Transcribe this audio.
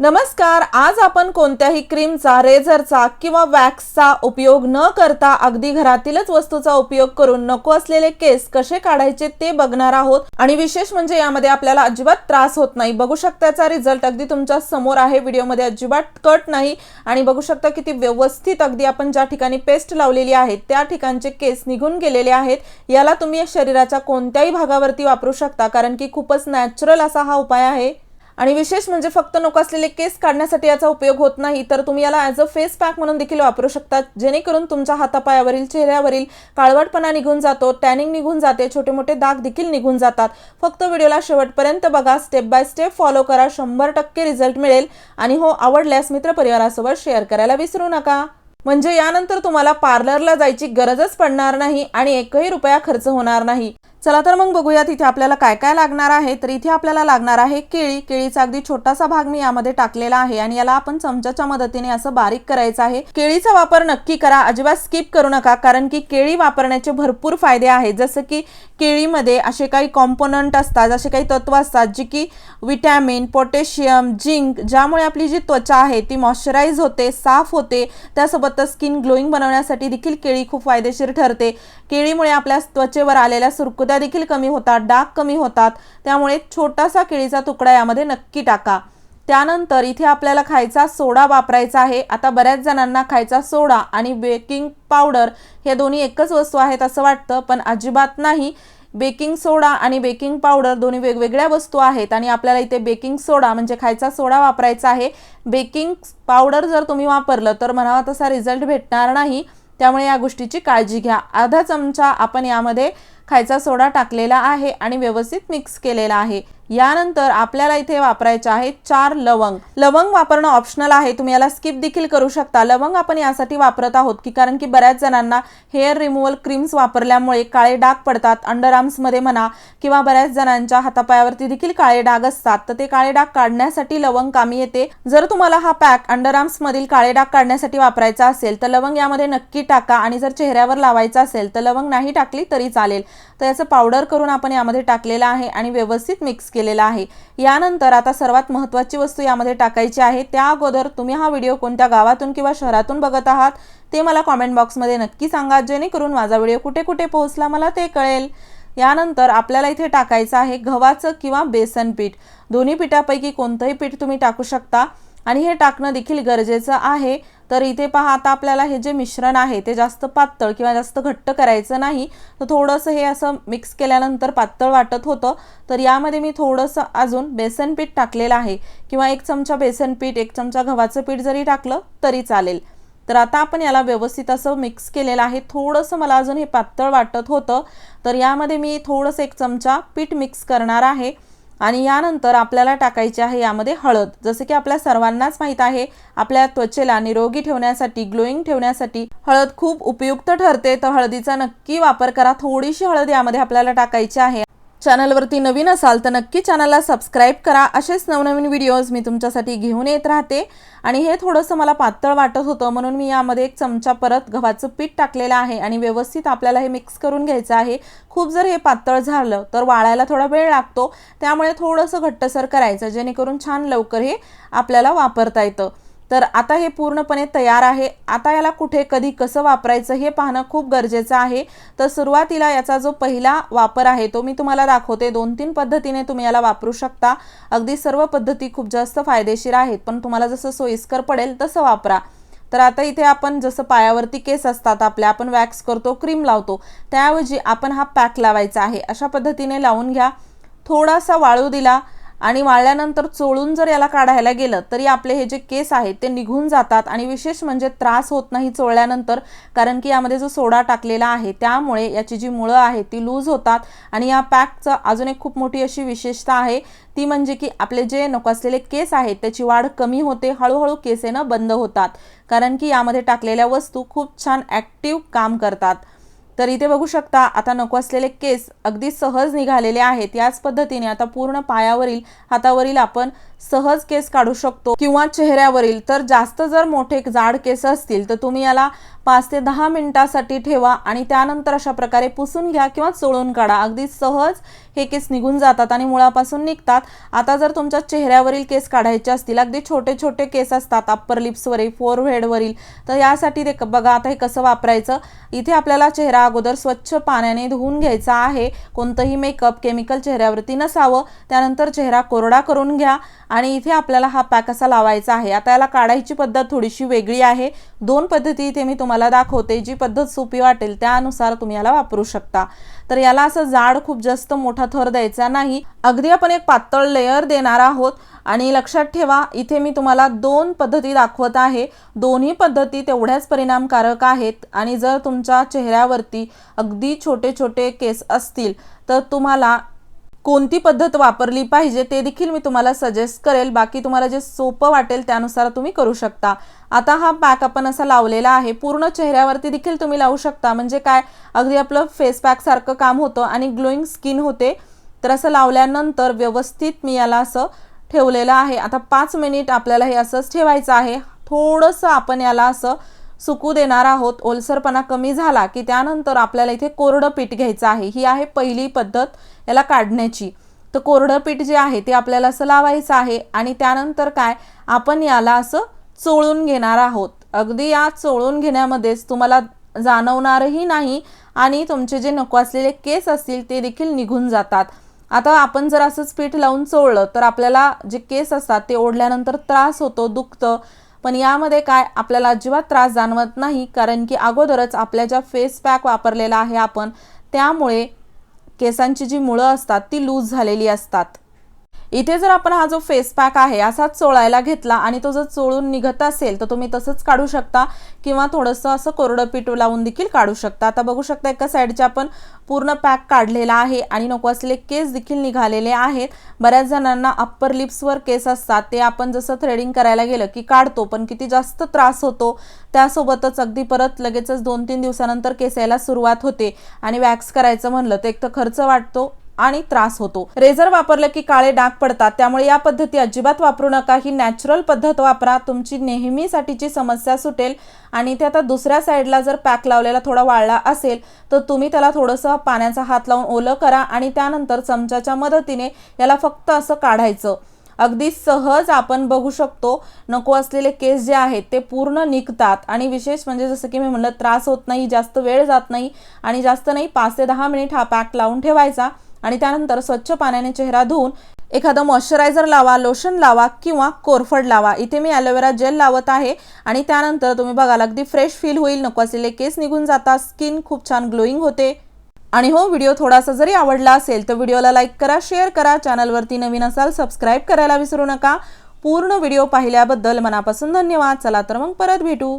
नमस्कार आज आपण कोणत्याही क्रीमचा रेझरचा किंवा वॅक्सचा उपयोग न करता अगदी घरातीलच वस्तूचा उपयोग करून नको असलेले केस कसे काढायचे ते बघणार आहोत. आणि विशेष म्हणजे यामध्ये आपल्याला अजिबात त्रास होत नाही. बघू शकता रिझल्ट अगदी तुमच्यासमोर आहे. व्हिडिओमध्ये अजिबात कट नाही. आणि बघू शकता किती व्यवस्थित अगदी आपण ज्या ठिकाणी पेस्ट लावलेली आहे त्या ठिकाणचे केस निघून गेलेले आहेत. याला तुम्ही शरीराच्या कोणत्याही भागावरती वापरू शकता कारण की खूपच नॅचरल असा हा उपाय आहे. आणि विशेष म्हणजे फक्त नको असलेले केस काढण्यासाठी याचा उपयोग होत नाही तर तुम्ही याला ॲज अ फेस पॅक म्हणून देखील वापरू शकता जेणेकरून तुमच्या हातापायावरील चेहऱ्यावरील काळवटपणा निघून जातो टॅनिंग निघून जाते छोटे मोठे दाग देखील निघून जातात. फक्त व्हिडिओला शेवटपर्यंत बघा स्टेप बाय स्टेप फॉलो करा शंभर टक्के रिझल्ट मिळेल. आणि हो आवडल्यास मित्रपरिवारासोबत शेअर करायला विसरू नका. म्हणजे यानंतर तुम्हाला पार्लरला जायची गरजच पडणार नाही आणि एकही रुपया खर्च होणार नाही. चला तर मग बघूयात इथे आपल्याला काय काय लागणार आहे. तर इथे आपल्याला लागणार आहे केळी. केळीचा अगदी छोटासा भाग मी यामध्ये टाकलेला आहे आणि याला आपण चमच्याच्या मदतीने असं बारीक करायचं आहे. केळीचा वापर नक्की करा. अजिबात स्किप करू नका कारण की केळी वापरण्याचे भरपूर फायदे आहेत. जसं की केळीमध्ये असे काही कॉम्पोनंट असतात असे काही तत्व असतात जी की विटॅमिन पोटॅशियम जिंक ज्यामुळे आपली जी त्वचा आहे ती मॉइश्चराईज होते साफ होते. त्यासोबतच स्किन ग्लोईंग बनवण्यासाठी देखील केळी खूप फायदेशीर ठरते. केळीमुळे आपल्या त्वचेवर आलेल्या सुरकुत्या देखील कमी होतात डाग कमी होतात. त्यामुळे छोटासा केळीचा तुकडा यामध्ये नक्की टाका. त्यानंतर इथे आपल्याला खायचा सोडा वापरायचा आहे. आता बऱ्याच जणांना खायचा सोडा आणि बेकिंग पावडर हे दोन्ही एकच वस्तू आहेत असं वाटतं पण अजिबात नाही. बेकिंग सोडा आणि बेकिंग पावडर दोन्ही वेगवेगळ्या वस्तू आहेत आणि आपल्याला इथे बेकिंग सोडा म्हणजे खायचा सोडा वापरायचा आहे. बेकिंग पावडर जर तुम्ही वापरलं तर म्हणावा तसा रिझल्ट भेटणार नाही. त्यामुळे या गोष्टीची काळजी घ्या. अर्धा चमचा आपण यामध्ये खायचा सोडा टाकलेला आहे आणि व्यवस्थित मिक्स केलेला आहे. यानंतर आपल्याला इथे वापरायचे आहे चार लवंग. लवंग वापरणं ऑप्शनल आहे. तुम्ही याला स्किप देखील करू शकता. लवंग आपण यासाठी वापरत आहोत की कारण की बऱ्याच जणांना हेअर रिमूव्हल क्रीम्स वापरल्यामुळे काळे डाग पडतात. अंडर आर्म्समध्ये म्हणा किंवा बऱ्याच जणांच्या हातापायावरती देखील काळे डाग असतात. तर ते काळे डाग काढण्यासाठी लवंग कामी येते. जर तुम्हाला हा पॅक अंडर आर्म्समधील काळे डाग काढण्यासाठी वापरायचा असेल तर लवंग यामध्ये नक्की टाका. आणि जर चेहऱ्यावर लावायचा असेल तर लवंग नाही टाकली तरी चालेल. तर याचं पावडर करून आपण यामध्ये टाकलेलं आहे आणि व्यवस्थित मिक्स केलेला आहे. यानंतर आता सर्वात महत्त्वाची वस्तू यामध्ये टाकायची आहे. त्या अगोदर तुम्ही हा व्हिडिओ कोणत्या गावातून किंवा शहरातून बघत आहात ते मला कॉमेंट बॉक्समध्ये नक्की सांगा. जेणेकरून माझा व्हिडिओ कुठे कुठे पोहोचला मला ते कळेल. यानंतर आपल्याला इथे टाकायचं आहे गव्हाचं किंवा बेसन पीठ. दोन्ही पिठापैकी कोणतंही पीठ तुम्ही टाकू शकता. आणि हे टाकणं देखील गरजेचं आहे. तर इथे पहा आता आपल्याला हे जे मिश्रण आहे ते जास्त पातळ किंवा जास्त घट्ट करायचं नाही. तर थोडंसं हे असं मिक्स केल्यानंतर पातळ वाटत होतं. तर यामध्ये मी थोडंसं अजून बेसन पीठ टाकलेलं आहे. किंवा एक चमचा बेसन पीठ एक चमचा गव्हाचं पीठ जरी टाकलं तरी चालेल. तर आता आपण याला व्यवस्थित असं मिक्स केलेलं आहे. थोडंसं मला अजून हे पातळ वाटत होतं. तर यामध्ये मी थोडंसं एक चमचा पीठ मिक्स करणार आहे. आणि यानंतर आपल्याला टाकायचे आहे यामध्ये हळद. जसे की आपल्या सर्वांनाच माहीत आहे आपल्या त्वचेला निरोगी ठेवण्यासाठी ग्लोईंग ठेवण्यासाठी हळद खूप उपयुक्त ठरते. तर हळदीचा नक्की वापर करा. थोडीशी हळद यामध्ये आपल्याला टाकायची आहे. चॅनलवरती नवीन असाल तर नक्की चॅनलला सबस्क्राईब करा. असेच नवनवीन व्हिडिओज मी तुमच्यासाठी घेऊन येत राहते. आणि हे थोडंसं मला पातळ वाटत होतं म्हणून मी यामध्ये एक चमचा परत गव्हाचं पीठ टाकलेलं आहे आणि व्यवस्थित आपल्याला हे मिक्स करून घ्यायचं आहे. खूप जर हे पातळ झालं तर वाळायला थोडा वेळ लागतो. त्यामुळे थोडंसं घट्टसर करायचं जेणेकरून छान लवकर हे आपल्याला वापरता येतं. तर आता हे पूर्णपणे तयार आहे. आता याला कुठे कधी कसं वापरायचं हे पाहणं खूप गरजेचं आहे. तर सुरुवातीला याचा जो पहिला वापर आहे तो मी तुम्हाला दाखवते. दोन तीन पद्धतीने तुम्ही याला वापरू शकता. अगदी सर्व पद्धती खूप जास्त फायदेशीर आहेत पण तुम्हाला जसं सोयीस्कर पडेल तसं वापरा. तर आता इथे आपण जसं पायावरती केस असतात आपल्या आपण वॅक्स करतो क्रीम लावतो त्याऐवजी आपण हा पॅक लावायचा आहे. अशा पद्धतीने लावून घ्या. थोडासा वाळू दिला आणि वाळल्यानंतर चोळून जर याला काढायला गेलं तरी आपले हे जे केस आहेत ते निघून जातात आणि विशेष म्हणजे त्रास होत नाही चोळल्यानंतर कारण की यामध्ये जो सोडा टाकलेला आहे त्यामुळे याची जी मुळं आहेत ती लूज होतात. आणि या पॅकचं अजून एक खूप मोठी अशी विशेषता आहे ती म्हणजे की आपले जे नको असलेले केस आहेत त्याची वाढ कमी होते हळूहळू केस बंद होतात. कारण की यामध्ये टाकलेल्या वस्तू खूप छान ॲक्टिव्ह काम करतात. तर इथे बघू शकता आता नको असलेले केस अगदी सहज निघालेले आहेत. याच पद्धतीने आता पूर्ण पायावरील हातावरील आपण सहज केस काढू शकतो किंवा चेहऱ्यावरील. तर जास्त जर मोठे जाड केस असतील तर तुम्ही याला पाच ते दहा मिनिटासाठी ठेवा आणि त्यानंतर अशा प्रकारे पुसून घ्या किंवा चोळून काढा. अगदी सहज हे केस निघून जातात आणि मुळापासून निघतात. आता जर तुमच्या चेहऱ्यावरील केस काढायचे असतील अगदी छोटे छोटे केस असतात अप्पर लिप्सवरील फोरहेडवरील तर यासाठी ते बघा आता हे कसं वापरायचं. इथे आपल्याला चेहरा अगोदर स्वच्छ पाण्याने धुवून घ्यायचा आहे. कोणतंही मेकअप केमिकल चेहऱ्यावरती नसावं. त्यानंतर चेहरा कोरडा करून घ्या आणि इथे आपल्याला हा पॅक असा लावायचा आहे. आता याला काढायची पद्धत थोडीशी वेगळी आहे. दोन पद्धती इथे मी तुम्हाला दाखवते. जी पद्धत सोपी वाटेल त्यानुसार तुम्ही याला वापरू शकता. तर याला असं जाड खूप जास्त मोठा थर द्यायचा नाही. अगदी आपण एक पातळ लेयर देणार आहोत. आणि लक्षात ठेवा इथे मी तुम्हाला दोन पद्धती दाखवत आहे. दोन्ही पद्धती तेवढ्याच परिणामकारक आहेत. आणि जर तुमच्या चेहऱ्यावरती अगदी छोटे छोटे केस असतील तर तुम्हाला कोणती पद्धत वापरली पाहिजे ते देखील मी तुम्हाला सजेस्ट करेल. बाकी तुम्हाला जे सोपं वाटेल त्यानुसार तुम्ही करू शकता. आता हा पॅक आपण असा लावलेला आहे. पूर्ण चेहऱ्यावरती देखील तुम्ही लावू शकता. म्हणजे काय? अगदी आपलं फेस पॅकसारखं काम होतं आणि ग्लोईंग स्किन होते. तर असं लावल्यानंतर व्यवस्थित मी याला असं ठेवलेलं आहे. आता पाच मिनिट आपल्याला हे असंच ठेवायचं आहे. थोडंसं आपण याला असं सुकू देणार आहोत. ओलसरपणा कमी झाला की त्यानंतर आपल्याला इथे कोरडं पीठ घ्यायचं आहे. ही आहे पहिली पद्धत याला काढण्याची. तर कोरडं पीठ जे आहे ते आपल्याला असं लावायचं आहे आणि त्यानंतर काय? आपण याला असं चोळून घेणार आहोत. अगदी या चोळून घेण्यामध्येच तुम्हाला जाणवणारही नाही आणि तुमचे जे नको असलेले केस असतील ते देखील निघून जातात. आता आपण जर असंच पीठ लावून चोळलं तर आपल्याला जे केस असतात ते ओढल्यानंतर त्रास होतो दुखतं. पण यामध्ये काय आपल्याला अजिबात त्रास जाणवत नाही कारण की अगोदरच आपल्या ज्या फेस पॅक वापरलेला आहे आपण त्यामुळे केसांची जी मुळं असतात ती लूज झालेली असतात. इथे जर आपण हा जो फेस पॅक आहे असाच चोळायला घेतला आणि तो जर चोळून निघत असेल तर तुम्ही तसंच काढू शकता किंवा थोडंसं असं कोरडं पीठ लावून देखील काढू शकता. आता बघू शकता एका साईडचे आपण पूर्ण पॅक काढलेला आहे आणि नको असलेले केस देखील निघालेले आहेत. बऱ्याच जणांना अप्पर लिप्सवर केस असतात. ते आपण जसं थ्रेडिंग करायला गेलं की काढतो पण किती जास्त त्रास होतो त्यासोबतच अगदी परत लगेचच दोन तीन दिवसानंतर केस यायला सुरुवात होते. आणि वॅक्स करायचं म्हणलं तर एक तर खर्च वाटतो आणि त्रास होतो. रेझर वापरलं की काळे डाग पडतात त्यामुळे या पद्धती अजिबात वापरू नका. ही नॅचरल पद्धत वापरा. तुमची नेहमीसाठीची समस्या सुटेल आणि ते आता दुसऱ्या साईडला जर पॅक लावलेला थोडा वाळला असेल तर तुम्ही त्याला थोडंसं पाण्याचा हात लावून ओलं करा आणि त्यानंतर चमच्याच्या मदतीने याला फक्त असं काढायचं. अगदी सहज आपण बघू शकतो नको असलेले केस जे आहेत ते पूर्ण निघतात आणि विशेष म्हणजे जसं की मी म्हणलं त्रास होत नाही जास्त वेळ जात नाही आणि जास्त नाही पाच ते दहा मिनिट हा पॅक लावून ठेवायचा. आणि त्यानंतर स्वच्छ पाण्याने चेहरा धुवून एखादं मॉइश्चरायझर लावा लोशन लावा किंवा कोरफड लावा. इथे मी ॲलोवेरा जेल लावत आहे आणि त्यानंतर तुम्ही बघाल अगदी फ्रेश फील होईल. नको असलेले केस निघून जातात स्किन खूप छान ग्लोईंग होते. आणि हो व्हिडिओ थोडासा जरी आवडला असेल तर व्हिडिओला लाईक करा शेअर करा. चॅनलवरती नवीन असाल सबस्क्राईब करायला विसरू नका. पूर्ण व्हिडिओ पाहिल्याबद्दल मनापासून धन्यवाद. चला तर मग परत भेटू.